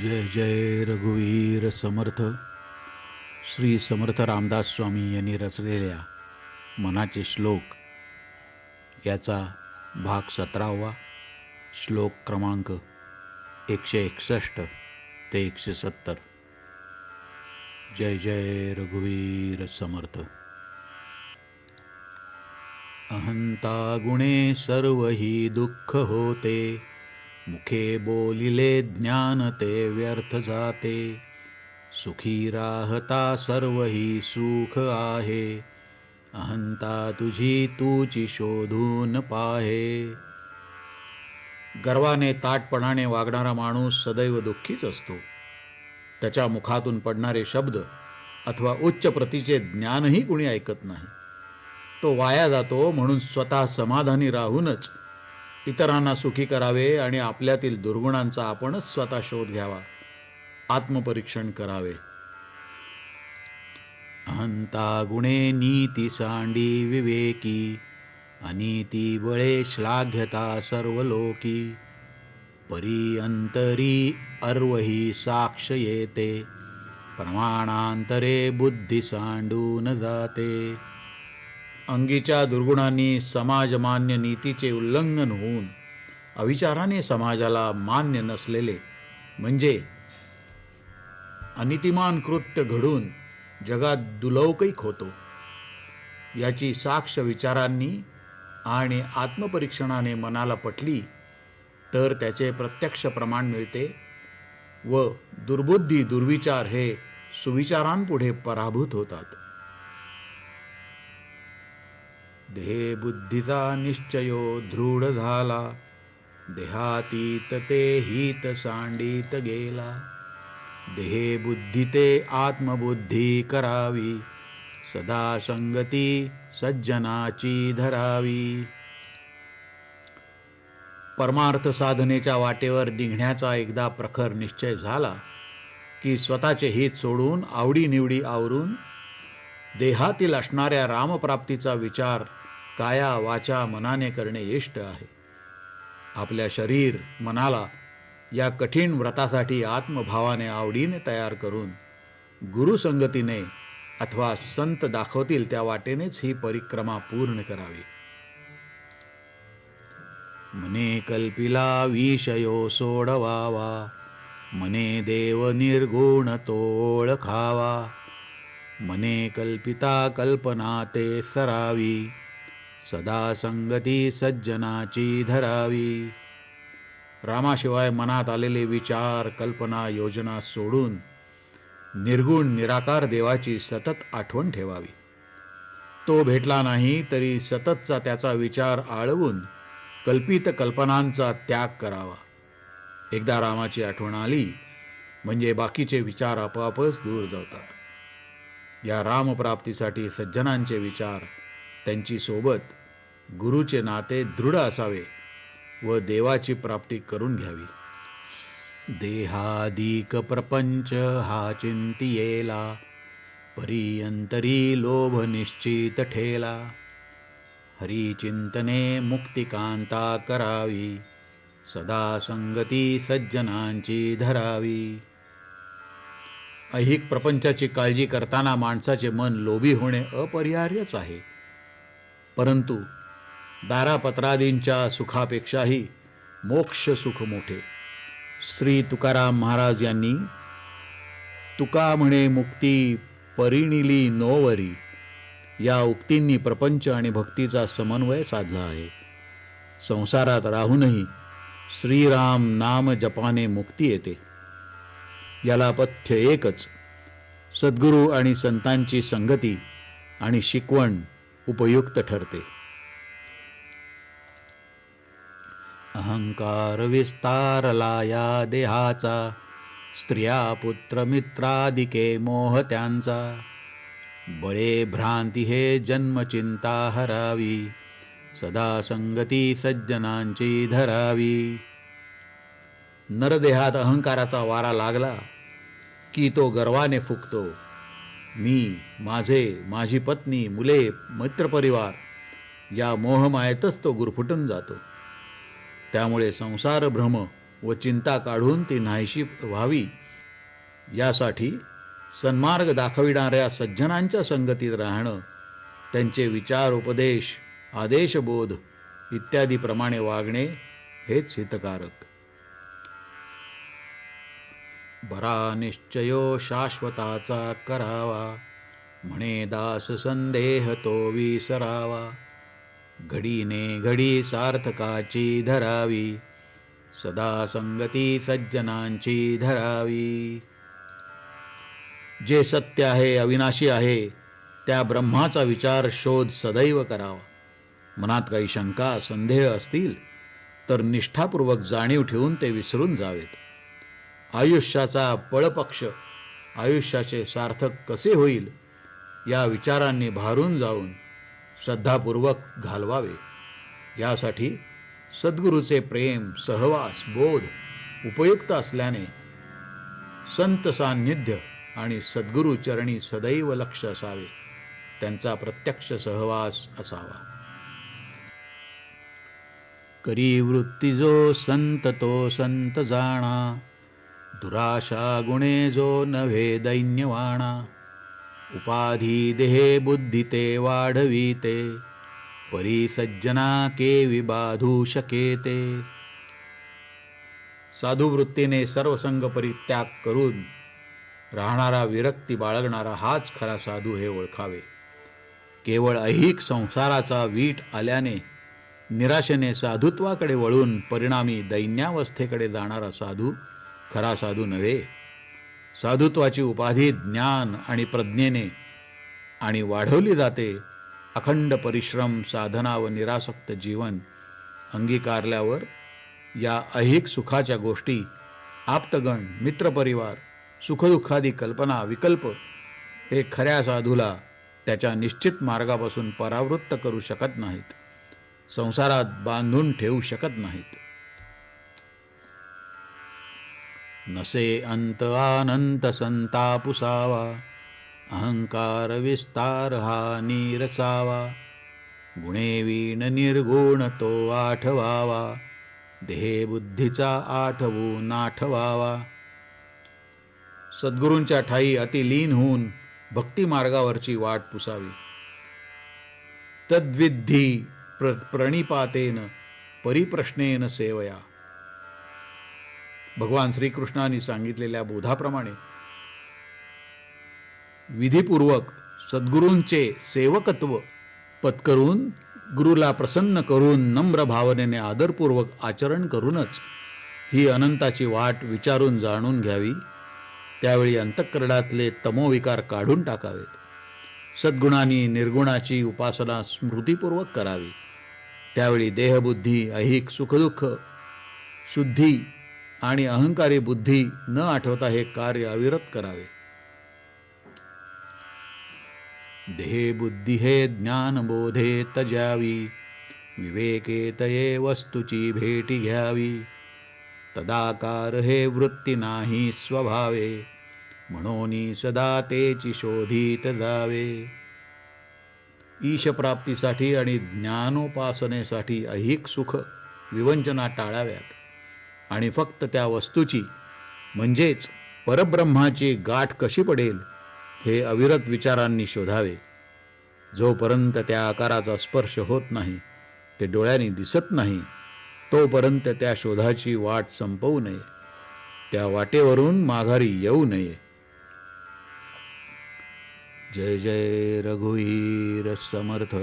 जय जय रघुवीर समर्थ. श्री समर्थ रामदास स्वामी यांनी रचलेल्या मनाचे श्लोक. याचा भाग सतरावा श्लोक क्रमांक एकशे एकसष्ट ते एकशे सत्तर. जय जय रघुवीर समर्थ. अहंता गुणे सर्व ही दुःख होते. मुखे बोलिले ज्ञान ते व्यर्थ जाते. सुखी राहता सर्व ही सुख आहे. अहंता तुझी तूची शोधून पाहे. गर्वाने ताटपणाने वागणारा माणूस सदैव दुःखीच असतो. त्याच्या मुखातून पडणारे शब्द अथवा उच्च प्रतीचे ज्ञानही कुणी ऐकत नाही. तो वाया जातो म्हणून स्वतः समाधानी राहूनच इतरांना सुखी करावे आणि आपल्यातील दुर्गुणांचा आपणच स्वतः शोध घ्यावा. आत्मपरीक्षण करावे. अहंता गुणे नीती सांडी विवेकी अनीती बळे श्लाघ्यता सर्व लोकी परी अंतरी अर्वही साक्ष येते. प्रमाणांतरे बुद्धी सांडून जाते. अंगीच्या दुर्गुणांनी समाजमान्य नीतीचे उल्लंघन होऊन अविचाराने समाजाला मान्य नसलेले म्हणजे अनितिमान कृत्य घडून जगात दुलौकिक होतो. याची साक्ष विचारांनी आणि आत्मपरीक्षणाने मनाला पटली तर त्याचे प्रत्यक्ष प्रमाण मिळते व दुर्बुद्धी दुर्विचार हे सुविचारांपुढे पराभूत होतात. देहे बुद्धीचा निश्चयो दृढ झाला. देहातीत ते हित सांडीत गेला. देहे बुद्धी ते आत्मबुद्धी करावी. सदा संगती सज्जनाची धरावी. परमार्थ साधनेच्या वाटेवर निघण्याचा एकदा प्रखर निश्चय झाला की स्वतःचे हित सोडून आवडीनिवडी आवरून देहातील असणाऱ्या रामप्राप्तीचा विचार काया वाचा मनाने करणे इष्ट आहे. आपल्या शरीर मनाला या कठीण व्रतासाठी आत्मभावाने आवडीने तयार करून गुरुसंगतीने अथवा संत दाखवतील त्या वाटेनेच ही परिक्रमा पूर्ण करावी. मने कल्पिला विषयो सोडवावा मने देव निर्गुण तोळ खावा मने कल्पिता कल्पना ते सरावी. सदा संगती सज्जनाची धरावी. रामाशिवाय मनात आलेले विचार कल्पना योजना सोडून निर्गुण निराकार देवाची सतत आठवण ठेवावी. तो भेटला नाही तरी सततचा त्याचा विचार आळवून कल्पित कल्पनांचा त्याग करावा. एकदा रामाची आठवण आली म्हणजे बाकीचे विचार आपोआपच दूर जातात. या रामप्राप्तीसाठी सज्जनांचे विचार त्यांची सोबत गुरुचे नाते दृढ असावे व देवाची प्राप्ती करून घ्यावी. देहादिक प्रपंच हा चिंतियेला परियंतरी लोभ निश्चित ठेला. हरिचिंतने मुक्तिकांता करावी सदा संगती सज्जनांची धरावी. ऐहिक प्रपंचाची काळजी करताना माणसाचे मन लोभी होणे अपरिहार्यच आहे. परंतु दारापत्रादींच्या सुखापेक्षाही मोक्ष सुख मोठे. श्री तुकाराम महाराज यांनी तुका म्हणे मुक्ती परिणिली नोवरी या उक्तींनी प्रपंच आणि भक्तीचा समन्वय साधला आहे. संसारात राहूनही श्रीराम नाम जपाने मुक्ती येते. याला पथ्य एकच सद्गुरू आणि संतांची संगती आणि शिकवण उपयुक्त ठरते. अहंकार विस्तारला या देहाचा स्त्रिया पुत्र मित्रादिके मोह त्यांचा बळे भ्रांती हे जन्मचिंता हरावी सदा संगती सज्जनांची धरावी। नरदेहात अहंकाराचा वारा लागला की तो गर्वाने फुकतो। मी माझे माझी पत्नी मुले मित्रपरिवार या मोहमायेतच तो गुरफुटून जातो। त्यामुळे संसार भ्रम व चिंता काढून ती नाहीशी व्हावी. यासाठी सन्मार्ग दाखविणाऱ्या सज्जनांच्या संगतीत राहणं त्यांचे विचार उपदेश आदेशबोध इत्यादीप्रमाणे वागणे हेच हितकारक. बरा निश्चयो शाश्वताचा करावा म्हणे दास संदेह तो विसरावा. घडीने घडी सार्थकाची धरावी सदा संगती सज्जनांची धरावी. जे सत्य आहे अविनाशी आहे त्या ब्रह्माचा विचार शोध सदैव करावा. मनात काही शंका संदेह असतील तर निष्ठापूर्वक जाणीव ठेवून ते विसरून जावेत. आयुष्याचा पळपक्ष आयुष्याचे सार्थक कसे होईल या विचारांनी भारून जाऊन श्रद्धापूर्वक घालवावे. यासाठी सद्गुरूचे प्रेम सहवास बोध उपयुक्त असल्याने संत सान्निध्य आणि सद्गुरूचरणी सदैव लक्ष असावे. त्यांचा प्रत्यक्ष सहवास असावा. करी वृत्ती जो संत तो संत जाणा. दुराशा गुणे जो नव्हे दैन्यवाणा. उपाधी देहे बुद्धी ते वाढविते परी सज्जना के विबाधू शकेते साधू वृत्तीने सर्व संघ परित्याग करून राहणारा विरक्ती बाळगणारा हाच खरा साधू हे ओळखावे. केवळ ऐहिक संसाराचा वीट आल्याने निराशेने साधुत्वाकडे वळून परिणामी दैन्यावस्थेकडे जाणारा साधू खरा साधू नव्हे. साधुत्वाची उपाधी ज्ञान आणि प्रज्ञेने आणि वाढवली जाते. अखंड परिश्रम साधना व निरासक्त जीवन अंगीकारल्यावर या ऐहिक सुखाच्या गोष्टी आप्तगण मित्रपरिवार सुखदुःखादी कल्पना विकल्प हे खऱ्या साधूला त्याच्या निश्चित मार्गापासून परावृत्त करू शकत नाहीत. संसारात बांधून ठेवू शकत नाहीत. नसे अंत अनंत संतापुसावा अहंकार विस्तार हा नीरसावा गुणेवीण निर्गुण तो आठवावा देहे बुद्धीचा आठवू नाठवावा। सद्गुरूंच्या ठाई अतिलीन होऊन भक्ती मार्गावरची वाट पुसावी। तद्विद्धी प्र प्रणिपातेन परिप्रश्नेन सेवया। भगवान श्रीकृष्णाने सांगितलेल्या बोधाप्रमाणे विधीपूर्वक सद्गुरूंचे सेवकत्व पत्करून गुरुला प्रसन्न करून नम्र भावनेने आदरपूर्वक आचरण करूनच ही अनंताची वाट विचारून जाणून घ्यावी. त्यावेळी अंतःकरणातले तमोविकार काढून टाकावेत. सद्गुणांनी निर्गुणाची उपासना स्मृतीपूर्वक करावी. त्यावेळी देहबुद्धी ऐहिक सुखदुःख शुद्धी आणि अहंकारी बुद्धी न आठवता हे कार्य अविरत करावे. देहे बुद्धी हे ज्ञानबोधे तजावी विवेके तये वस्तूची भेटी घ्यावी. तदाकार हे वृत्ती नाही स्वभावे म्हणून सदा तेची शोधित जावे. ईशप्राप्तीसाठी आणि ज्ञानोपासनेसाठी ऐहिक सुख विवंचना टाळाव्यात. आणि फक्त त्या वस्तूची म्हणजेच परब्रह्माची गाठ कशी पडेल हे अविरत विचारांनी शोधावे. जोपर्यंत त्या आकाराचा स्पर्श होत नाही ते डोळ्यांनी दिसत नाही तोपर्यंत त्या शोधाची वाट संपवू नये. त्या वाटेवरून माघारी येऊ नये. जय जय रघुवीर समर्थ.